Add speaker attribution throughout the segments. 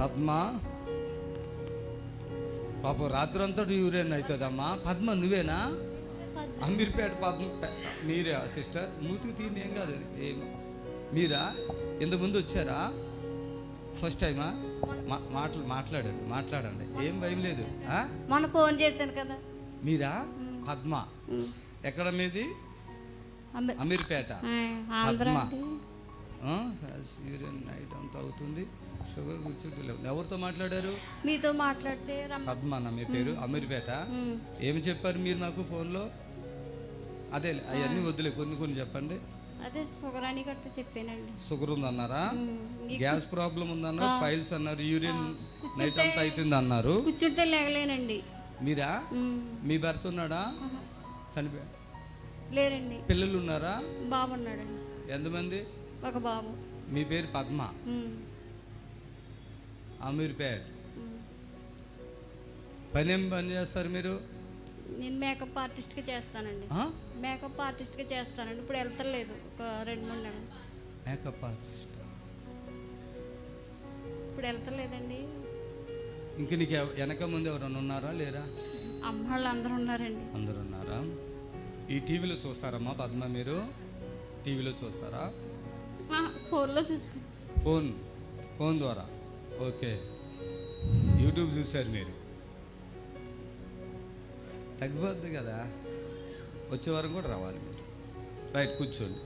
Speaker 1: పద్మ? పాపం రాత్రంతా యూరేన్ అవుతుందమ్మా. పద్మ నువ్వేనా? అమీర్పేట పద్మ మీరే సిస్టర్? మూతికి తీయండి ఏం కాదు. ఏం మీరా? ఇంతకుముందు వచ్చారా? ఫస్ట్ టైమా? మాట్లా మాట్లాడండి మాట్లాడండి. ఏం భయం లేదు. ఆ?
Speaker 2: మొన్న ఫోన్ చేశాను కదా.
Speaker 1: మీరా? పద్మ. ఎక్కడ మీది? అమీర్పేట. పద్మ. నైట్ అంతా అవుతుంది. షుగర్ కూర్చుంటలేవు ఎవరితో మాట్లాడారు?
Speaker 2: మీతో మాట్లాడితే రమ్మ
Speaker 1: పద్మ అన్న మీ పేరు? అమీర్పేట?
Speaker 2: ఉమ్.
Speaker 1: ఏమి చెప్పారు మీరు నాకు ఫోన్లో? అదే అవన్నీ వద్దులే కొన్ని కొన్ని చెప్పండి.
Speaker 2: అదే షుగర్ అని గట్రా చెప్పానండి.
Speaker 1: షుగర్ ఉందన్నారా?
Speaker 2: ఉమ్. ఈ
Speaker 1: గ్యాస్ ప్రాబ్లం ఉందన్నారు? ఫైల్స్ అన్నారు యూరిన్ నైట్ అంతా అవుతుంది అన్నారు.
Speaker 2: కూర్చుంటే లేగలేనండి
Speaker 1: మీరా?
Speaker 2: ఉమ్.
Speaker 1: మీ భర్త ఉన్నాడా? చనిపోయా
Speaker 2: లేరండి.
Speaker 1: పిల్లలు ఉన్నారా?
Speaker 2: బాబు ఉన్నాడండి.
Speaker 1: ఎంతమంది?
Speaker 2: ఒక బాబు.
Speaker 1: మీ పేరు పద్మ.
Speaker 2: ఉమ్.
Speaker 1: అమీర్పేట్
Speaker 2: ఉమ్.
Speaker 1: పని ఏం పని చేస్తారు మీరు?
Speaker 2: నేను మేకప్ ఆర్టిస్ట్గా చేస్తానండి? మేకప్ ఆర్టిస్ట్గా చేస్తానండి. ఇప్పుడు వెళ్తలేదు. ఒక రెండు మూడు నెలలు.
Speaker 1: Makeup artist.
Speaker 2: ఇప్పుడు వెళ్తలేదండి.
Speaker 1: ఇంక నీకు వెనక ముందు ఎవరైనా ఉన్నారా? లేరా?
Speaker 2: అమ్మ వాళ్ళు అందరూ ఉన్నారండి.
Speaker 1: అందరు ఉన్నారా? ఈ టీవీలో చూస్తారమ్మా పద్మ మీరు? టీవీలో చూస్తారా?
Speaker 2: ఫోన్లో చూస్తాను
Speaker 1: ఫోన్. ఫోన్ ద్వారా. ఓకే. యూట్యూబ్ చూశారు మీరు? తగ్గిపోద్ది కదా. వచ్చే వరకు కూడా రావాలి మీరు. రైట్ కూర్చోండి.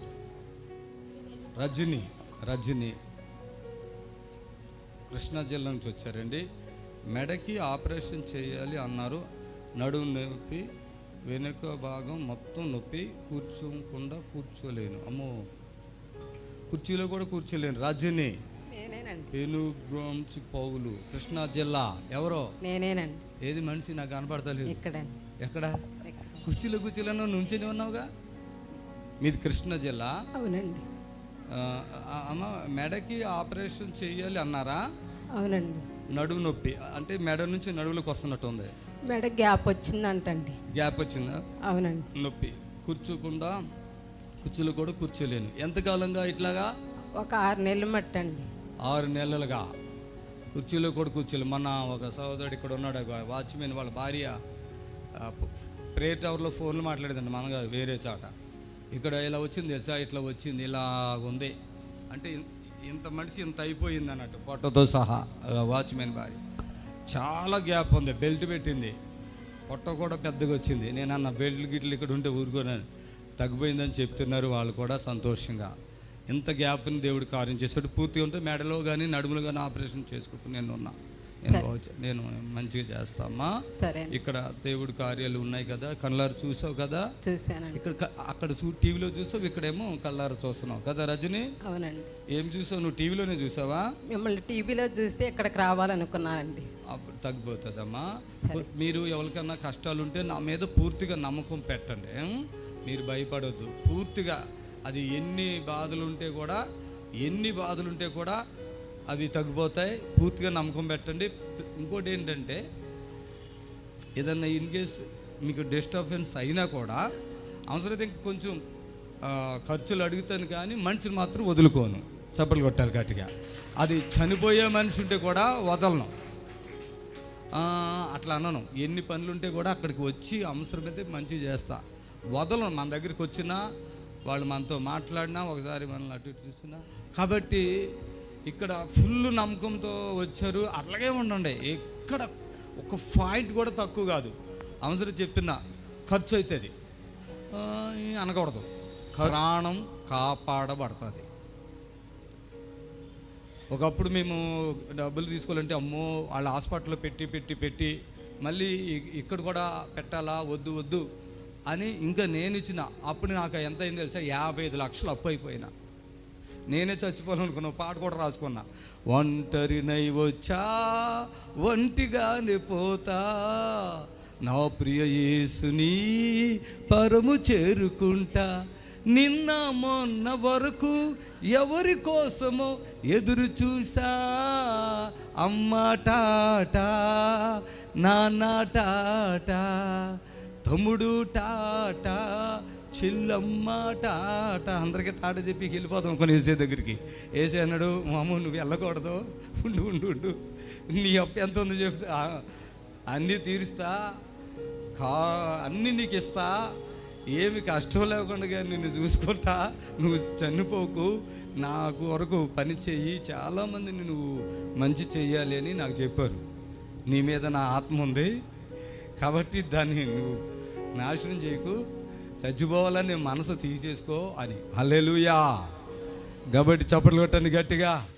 Speaker 1: రజని రజని. కృష్ణా జిల్లా నుంచి వచ్చారండి. మెడకి ఆపరేషన్ చేయాలి అన్నారు. నడుము నొప్పి వెనుక భాగం మొత్తం నొప్పి కూర్చోకుండా కూర్చోలేను. అమ్మో. కుర్చీలో కూడా కూర్చోలేను. రజని.
Speaker 3: నేనేనండి.
Speaker 1: పెనుగ్రోంచి పౌలు కృష్ణా జిల్లా ఎవరో?
Speaker 3: నేనేనండి.
Speaker 1: ఏది మనిషి నాకు కనపడతలేదు.
Speaker 3: ఇక్కడండి.
Speaker 1: ఎక్కడ? కుర్చీలో కూర్చోలేను నుంచొని ఉన్నావుగా? మీది కృష్ణా జిల్లా?
Speaker 3: అవునండి.
Speaker 1: అమ్మ మెడకి ఆపరేషన్ చేయాలి అన్నారా?
Speaker 3: అవునండి.
Speaker 1: నడుము నొప్పి అంటే మెడ నుంచి నడువులకు వస్తున్నట్టు ఉంది
Speaker 3: మెడ గ్యాప్ వచ్చిందంటండి.
Speaker 1: గ్యాప్ వచ్చిందా?
Speaker 3: అవునండి.
Speaker 1: నొప్పి. కూర్చోకుండా కుర్చీలో కూడా కూర్చోలేను. ఎంతకాలంగా ఇట్లాగా?
Speaker 3: ఒక ఆరు నెలలు మట్టండి.
Speaker 1: ఆరు నెలలుగా కుర్చీలో కూడా కుర్చీలు. మొన్న ఒక సహోదరుడు ఇక్కడ ఉన్నాడు వాచ్మెన్ వాళ్ళ భార్య ఆ, ప్రేయర్ టవర్లో ఫోన్లు మాట్లాడేదండి మనగా వేరే చోట. ఇక్కడ ఇలా వచ్చింది తెలుసా ఇట్లా వచ్చింది ఇలా ఉంది. అంటే ఇంత మనిషి ఇంత అయిపోయింది అన్నట్టు పొట్టతో సహా వాచ్మెన్ భార్య. చాలా గ్యాప్ ఉంది బెల్ట్ పెట్టింది. పొట్ట కూడా పెద్దగా వచ్చింది. నేను అన్న బెల్ట్ గిట్లు ఇక్కడ ఉంటే ఊరుకోనని తగ్గిపోయిందని చెప్తున్నారు వాళ్ళు కూడా సంతోషంగా. ఇంత గ్యాప్ని దేవుడు కార్యం చేశాడు. పూర్తిగా ఉంటే మెడలో కానీ నడుములో కానీ ఆపరేషన్ చేసుకుంటూ నేను ఉన్నా. నేను నేను మంచిగా చేస్తామా
Speaker 3: సరే.
Speaker 1: ఇక్కడ దేవుడి కార్యాలు ఉన్నాయి కదా కళ్ళారు చూసావు కదా? ఇక్కడ అక్కడ చూ టీవీలో చూసావు ఇక్కడేమో కళ్ళారు చూస్తున్నావు కదా రజని?
Speaker 3: అవునండి.
Speaker 1: ఏం చూసావు? నువ్వు టీవీలోనే చూసావా?
Speaker 3: మిమ్మల్ని టీవీలో చూసి ఇక్కడికి రావాలనుకున్నానండి.
Speaker 1: అప్పుడు తగ్గిపోతుందమ్మా. మీరు ఎవరికన్నా కష్టాలు ఉంటే నా మీద పూర్తిగా నమ్మకం పెట్టండి? మీరు భయపడొద్దు. పూర్తిగా అది ఎన్ని బాధలు ఉంటే కూడా ఎన్ని బాధలు ఉంటే కూడా అవి తగ్గిపోతాయి. పూర్తిగా నమ్మకం పెట్టండి. ఇంకోటి ఏంటంటే ఏదన్నా ఇన్ కేస్ మీకు డిస్టర్బెన్స్ అయినా కూడా అవసరమైతే ఇంక కొంచెం ఖర్చులు అడుగుతాను కానీ మనిషిని మాత్రం వదులుకోను. చప్పలు కొట్టాలి గట్టిగా. అది చనిపోయే మనిషి ఉంటే కూడా వదలను. అట్లా అనను. ఎన్ని పనులు ఉంటే కూడా అక్కడికి వచ్చి అవసరమైతే మంచి చేస్తా. వదలను. మన దగ్గరికి వచ్చినా వాళ్ళు మనతో మాట్లాడినా ఒకసారి మనల్ని అటు ఇటు చూస్తున్నా. కాబట్టి ఇక్కడ ఫుల్ నమ్మకంతో వచ్చారు. అట్లాగే ఉండండి ఎక్కడ ఒక పాయింట్ కూడా తక్కువ కాదు. అవసరం చెప్తున్నా ఖర్చు అవుతుంది. అనకూడదు. ప్రాణం కాపాడబడుతుంది. ఒకప్పుడు మేము డబ్బులు తీసుకోవాలంటే అమ్మో వాళ్ళ హాస్పిటల్లో పెట్టి పెట్టి పెట్టి మళ్ళీ ఇక్కడ కూడా పెట్టాలా? వద్దు వద్దు. అని ఇంకా నేను ఇచ్చిన అప్పుడు నాకు ఎంత అయింది తెలుసా? యాభై ఐదు లక్షలు అప్పు అయిపోయినా. నేనే చచ్చిపోవాలనుకున్న పాట కూడా రాసుకున్నా. ఒంటరినై వచ్చా ఒంటిగానే పోతా. నా ప్రియ యేసుని పరము చేరుకుంటా. నిన్న మొన్న వరకు ఎవరి కోసమో ఎదురు చూసా. అమ్మ టాటా నాన్న టాటా. తమ్ముడు టాటా చెల్లమ్మ టాటా. అందరికీ టాటా చెప్పి వెళ్ళిపోతాం కొన్ని ఏసే దగ్గరికి. ఏసే అన్నాడు మామూ నువ్వు వెళ్ళకూడదు. ఉండు ఉండు ఉండు. నీ అప్పు ఎంత ఉందో చెప్తా. అన్నీ తీరుస్తా. కా అన్నీ నీకు ఇస్తా. ఏమి కష్టం లేకుండా నిన్ను చూసుకుంటా. నువ్వు చనిపోకు. నాకు వరకు పని చెయ్యి. చాలామంది నువ్వు మంచి చెయ్యాలి అని నాకు చెప్పారు. నీ మీద నా ఆత్మ ఉంది. కాబట్టి దాన్ని నువ్వు నాశనం చేయకు. చచ్చిపోవాలని మనసు తీసేసుకో అని. అల్లెలుయా కాబట్టి చప్పట్లు కొట్టండి గట్టిగా.